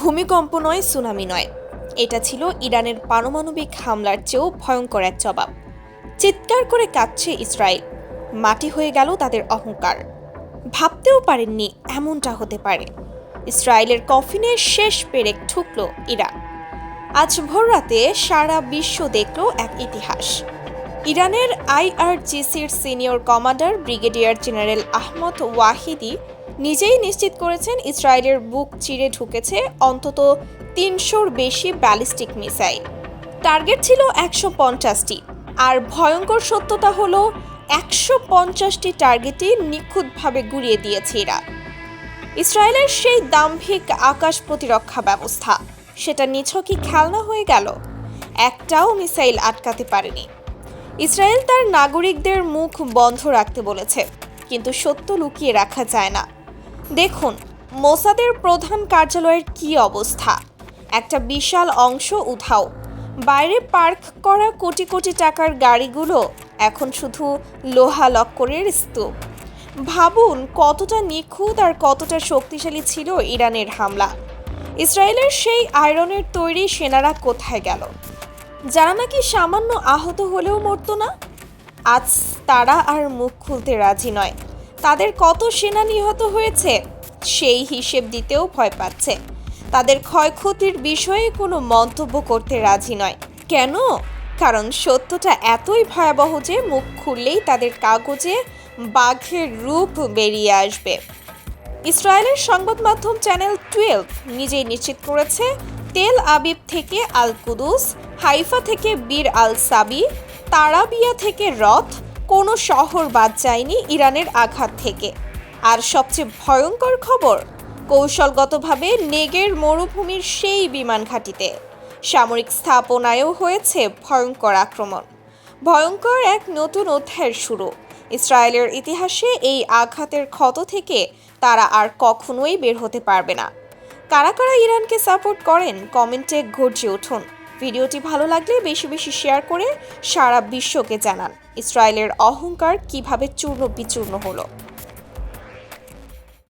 ভূমিকম্প নয়, সুনামি নয়। এটা ছিল ইরানের পারমাণবিক হামলার চেয়েও ভয়ঙ্কর এক জবাব। চিৎকার করে কাঁদছে ইসরায়েল। মাটি হয়ে গেল তাদের অহংকার। ভাবতেও পারেননি এমনটা হতে পারে। ইসরায়েলের কফিনের শেষ পেরেক ঠুকল ইরান। আজ ভোররাতে সারা বিশ্ব দেখল এক ইতিহাস। ইরানের আইআরজিসির senior commander brigadier general Ahmad Vahidi নিজেই নিশ্চিত করেছেন ইসরায়েলের বুক চিরে ঢুকেছে অন্তত তিনশোর বেশি ব্যালিস্টিক মিসাইল। টার্গেট ছিল একশো পঞ্চাশটি। আর ভয়ঙ্কর সত্যতা হলো, একশো পঞ্চাশটি টার্গেটই নিখুঁতভাবে গুড়িয়ে দিয়েছে এরা। ইসরায়েলের সেই দাম্ভিক আকাশ প্রতিরক্ষা ব্যবস্থা, সেটা নিছকই খেলনা হয়ে গেল। একটাও মিসাইল আটকাতে পারেনি। ইসরায়েল তার নাগরিকদের মুখ বন্ধ রাখতে বলেছে, কিন্তু সত্য লুকিয়ে রাখা যায় না। দেখুন, মোসাদের প্রধান কার্যালয়ের কি অবস্থা? একটা বিশাল অংশ উধাও। বাইরে পার্ক করা কোটি কোটি টাকার গাড়িগুলো এখন শুধু লোহা লক্করের স্তূপ। ভাবুন, কতটা নিখুঁত আর কতটা শক্তিশালী ছিল ইরানের হামলা। ইসরায়েলের সেই আয়রনের তৈরি সেনারা কোথায় গেল? যারা নাকি সামান্য আহত হলেও মরতো না? আজ তারা আর মুখ খুলতে রাজি নয়। তাদের কত সেনা নিহত হয়েছে, সেই হিসেব দিতেও ভয় পাচ্ছে। তাদের ক্ষয়ক্ষতির বিষয়ে কোনো মন্তব্য করতে রাজি নয়। কেন? কারণ সত্যটা এতই ভয়াবহ যে মুখ খুললেই তাদের কাগজে বাঘের রূপ বেরিয়ে আসবে। ইসরায়েলের সংবাদ মাধ্যম চ্যানেল টুয়েলভ নিজেই নিশ্চিত করেছে, তেল আবিব থেকে আল কুদুস হাইফা থেকে বীর আল সাবি তারাবিয়া থেকে রথ কোনো শহর বাদ যায়নি ইরানের আঘাত থেকে। আর সবচেয়ে ভয়ঙ্কর খবর, কৌশলগতভাবে নেগের মরুভূমির সেই বিমান ঘাঁটিতে। সামরিক স্থাপনায়ও হয়েছে ভয়ঙ্কর আক্রমণ। ভয়ঙ্কর এক নতুন অধ্যায়ের শুরু। ইসরায়েলের ইতিহাসে এই আঘাতের ক্ষত থেকে তারা আর কখনোই বের হতে পারবে না। কারা কারা ইরানকে সাপোর্ট করেন, কমেন্টে গর্জে উঠুন। ভিডিওটি ভালো লাগলে বেশি বেশি শেয়ার করে সারা বিশ্বকে জানান। ইসরায়েলের অহংকার কীভাবে চূর্ণ বিচূর্ণ হলো?